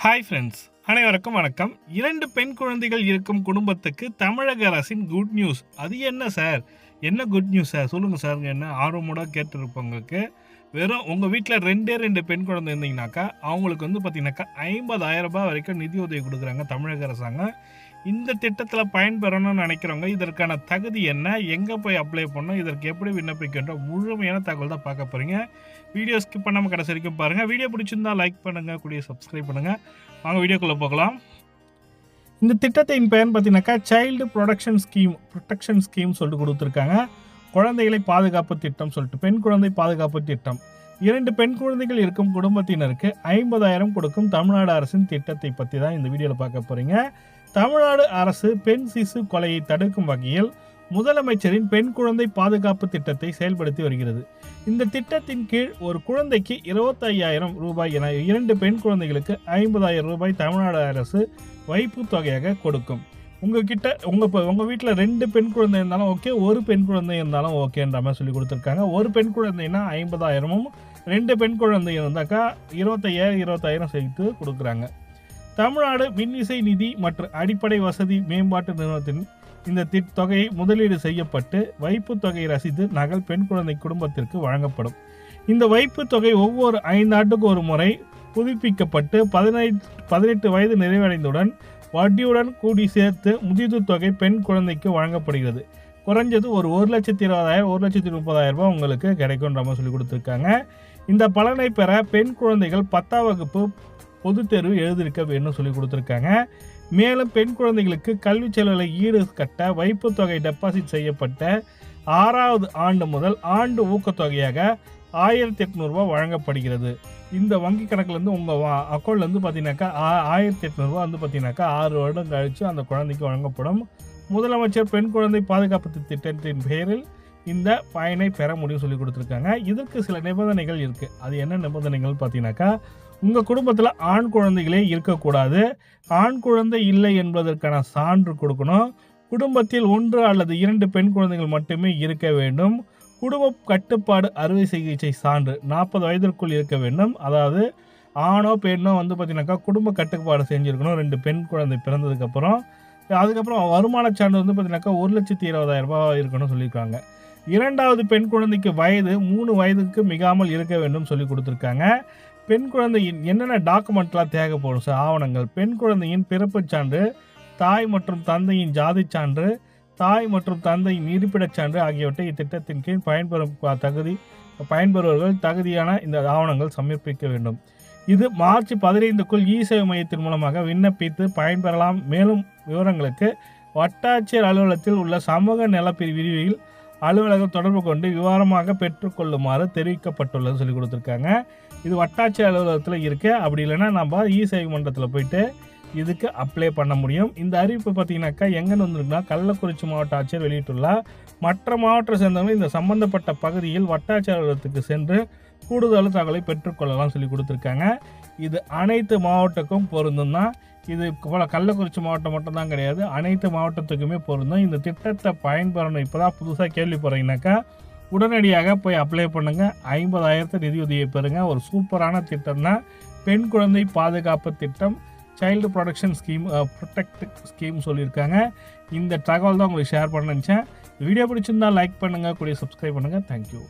Hi friends அனைவருக்கும் வணக்கம். இரண்டு பெண் குழந்தைகள் இருக்கும் குடும்பத்துக்கு தமிழக அரசின் குட் நியூஸ் அது என்ன சார் என்ன குட் நியூஸ் சார் சொல்லுங்கள் சார் என்ன ஆர்வமோட கேட்டிருப்பவங்களுக்கு வெறும் உங்கள் வீட்டில் ரெண்டே ரெண்டு பெண் குழந்தை இருந்தீங்கனாக்கா அவங்களுக்கு வந்து பார்த்தீங்கன்னாக்கா ஐம்பதாயிரம் ரூபாய் வரைக்கும் நிதி உதவி கொடுக்குறாங்க தமிழக அரசாங்கம். இந்த திட்டத்தில் பயன்பெறணும்னு நினைக்கிறவங்க இதற்கான தகுதி என்ன எங்கே போய் அப்ளை பண்ணணும் இதற்கு எப்படி விண்ணப்பிக்கின்ற முழுமையான தகவல் தான் பார்க்க போகிறீங்க வீடியோ ஸ்கிப் பண்ணாமல் கடைசி வரைக்கும் பாருங்கள் வீடியோ பிடிச்சிருந்தா லைக் பண்ணுங்கள் கூடிய சப்ஸ்கிரைப் பண்ணுங்கள் வாங்க வீடியோக்குள்ளே போகலாம். இந்த திட்டத்தின் பெயர் பார்த்தீங்கன்னாக்கா child protection scheme protection scheme சொல்லிட்டு கொடுத்துருக்காங்க. குழந்தைகளை பாதுகாப்பு திட்டம் சொல்லிட்டு பெண் குழந்தை பாதுகாப்பு திட்டம். இரண்டு பெண் குழந்தைகள் இருக்கும் குடும்பத்தினருக்கு ஐம்பதாயிரம் கொடுக்கும் தமிழ்நாடு அரசின் திட்டத்தை பற்றி தான் இந்த வீடியோவில் பார்க்க போகிறீங்க தமிழ்நாடு அரசு பெண் சிசு கொலையை தடுக்கும் வகையில் முதலமைச்சரின் பெண் குழந்தை பாதுகாப்பு திட்டத்தை செயல்படுத்தி வருகிறது. இந்த திட்டத்தின் கீழ் ஒரு குழந்தைக்கு இருபத்தையாயிரம் ரூபாய் என இரண்டு பெண் குழந்தைகளுக்கு ஐம்பதாயிரம் ரூபாய் தமிழ்நாடு அரசு வைப்பு தொகையாக கொடுக்கும். உங்ககிட்ட உங்கள் இப்போ உங்கள் வீட்டில் ரெண்டு பெண் குழந்தை இருந்தாலும் ஓகே ஒரு பெண் குழந்தை இருந்தாலும் ஓகேன்ற மாதிரி சொல்லி கொடுத்துருக்காங்க. ஒரு பெண் குழந்தைன்னா ஐம்பதாயிரமும் ரெண்டு பெண் குழந்தை இருந்தாக்கா இருபத்தையாயிரம் இருபத்தாயிரம் சேர்த்து கொடுக்குறாங்க. தமிழ்நாடு மின்னிசை நிதி மற்றும் அடிப்படை வசதி மேம்பாட்டு நிறுவனத்தின் இந்த திட் தொகை முதலீடு செய்யப்பட்டு வைப்பு தொகை ரசீது நகல் பெண் குழந்தை குடும்பத்திற்கு வழங்கப்படும். இந்த வைப்பு தொகை ஒவ்வொரு ஐந்து ஆண்டுக்கு ஒரு முறை புதுப்பிக்கப்பட்டு பதினெட்டு பதினெட்டு வயது நிறைவடைந்தவுடன் வட்டியுடன் கூடி சேர்த்து முதிர்வு தொகை பெண் குழந்தைக்கு வழங்கப்படுகிறது. குறைஞ்சது ஒரு ஒரு லட்சத்தி இருபதாயிரம் ஒரு லட்சத்தி முப்பதாயிரம் ரூபாய் உங்களுக்கு கிடைக்கும்ன்ற மாதிரி சொல்லி கொடுத்துருக்காங்க. இந்த பலனை பெற பெண் குழந்தைகள் பத்தாம் வகுப்பு பொதுத் தேர்வு எழுதியிருக்க வேண்டும் சொல்லி கொடுத்துருக்காங்க. மேலும் பெண் குழந்தைகளுக்கு கல்வி செலவுகளை ஈடு கட்ட வைப்பு தொகை டெபாசிட் செய்யப்பட்ட ஆறாவது ஆண்டு முதல் ஆண்டு ஊக்கத்தொகையாக ஆயிரத்தி எட்நூறுபா வழங்கப்படுகிறது. இந்த வங்கி கணக்குலேருந்து உங்கள் அக்கௌண்ட்லேருந்து பார்த்தீங்கன்னாக்கா ஆ- ஆயிரத்தி எட்நூறுபா வந்து பார்த்தீங்கன்னாக்கா ஆறு வருடம் கழித்து அந்த குழந்தைக்கு வழங்கப்படும். முதலமைச்சர் பெண் குழந்தை பாதுகாப்பு திட்டத்தின் பெயரில் இந்த பயனை பெற முடியும் சொல்லி கொடுத்துருக்காங்க. இதற்கு சில நிபந்தனைகள் இருக்குது அது என்ன நிபந்தனைகள் பார்த்தீங்கன்னாக்கா உங்கள் குடும்பத்தில் ஆண் குழந்தைகளே இருக்கக்கூடாது. ஆண் குழந்தை இல்லை என்பதற்கான சான்று கொடுக்கணும். குடும்பத்தில் ஒன்று அல்லது இரண்டு பெண் குழந்தைகள் மட்டுமே இருக்க வேண்டும். குடும்ப கட்டுப்பாடு அறுவை சிகிச்சை சான்று நாற்பது வயதிற்குள் இருக்க வேண்டும். அதாவது ஆணோ பெண்ணோ வந்து பார்த்தீங்கன்னாக்கா குடும்ப கட்டுப்பாடு செஞ்சுருக்கணும். ரெண்டு பெண் குழந்தை பிறந்ததுக்கப்புறம் அதுக்கப்புறம் வருமான சான்று வந்து பார்த்தீங்கன்னாக்கா ஒரு லட்சத்தி இருபதாயிரம் ரூபாய் இருக்கணும்னு சொல்லியிருக்காங்க. இரண்டாவது பெண் குழந்தைக்கு வயது மூணு வயதுக்கு மிகாமல் இருக்க வேண்டும் சொல்லி கொடுத்துருக்காங்க. பெண் குழந்தையின் என்னென்ன டாக்குமெண்ட்லாம் தேவைப்படும் சார்? ஆவணங்கள். பெண் குழந்தையின் பிறப்புச் சான்று தாய் மற்றும் தந்தையின் ஜாதிச் சான்று தாய் மற்றும் தந்தையின் இருப்பிடச் சான்று ஆகியவற்றை இத்திட்டத்தின் கீழ் பயன்பெறும் தகுதி பயன்பெறுவர்கள் தகுதியான இந்த ஆவணங்கள் சமர்ப்பிக்க வேண்டும். இது மார்ச் பதினைந்துக்குள் இ சேவை மையத்தின் மூலமாக விண்ணப்பித்து பயன்பெறலாம். மேலும் விவரங்களுக்கு வட்டாட்சியர் அலுவலகத்தில் உள்ள சமூக நலப்பிரி விரிவில் அலுவலகம் தொடர்பு கொண்டு விவரமாக பெற்றுக்கொள்ளுமாறு தெரிவிக்கப்பட்டுள்ளது சொல்லி கொடுத்துருக்காங்க. இது வட்டாட்சியர் அலுவலகத்தில் இருக்குது அப்படி இல்லைன்னா நம்ம இ சேவை மன்றத்தில் போயிட்டு இதுக்கு அப்ளை பண்ண முடியும். இந்த அறிவிப்பு பார்த்தீங்கன்னாக்கா எங்கேன்னு வந்திருக்குன்னா கள்ளக்குறிச்சி மாவட்ட ஆட்சியர் வெளியிட்டுள்ளார். மற்ற மாவட்ட சேர்ந்தவங்க இந்த சம்பந்தப்பட்ட பகுதியில் வட்டாட்சியர் அலுவலகத்துக்கு சென்று கூடுதல் தகவலை பெற்றுக்கொள்ளலாம் சொல்லி கொடுத்துருக்காங்க. இது அனைத்து மாவட்டக்கும் பொருந்தும் தான். இது போல கள்ளக்குறிச்சி மாவட்டம் மட்டும்தான் கிடையாது. அனைத்து மாவட்டத்துக்குமே பொருந்தும். இந்த திட்டத்தை பயன்பெறணும். இப்போ தான் புதுசாக கேள்விப்படுறீங்கனாக்கா உடனடியாக போய் அப்ளை பண்ணுங்கள் ஐம்பதாயிரத்து நிதியுதவியை பெறுங்க. ஒரு சூப்பரான திட்டம் தான் பெண் குழந்தை பாதுகாப்பு திட்டம். Child protection scheme protect scheme சொல்லியிருக்காங்க. இந்த தகவல் தான் உங்களுக்கு ஷேர் பண்ண நினச்சேன். வீடியோ பிடிச்சிருந்தா லைக் பண்ணுங்கள் கூடிய சப்ஸ்கிரைப் பண்ணுங்கள் தேங்க்யூ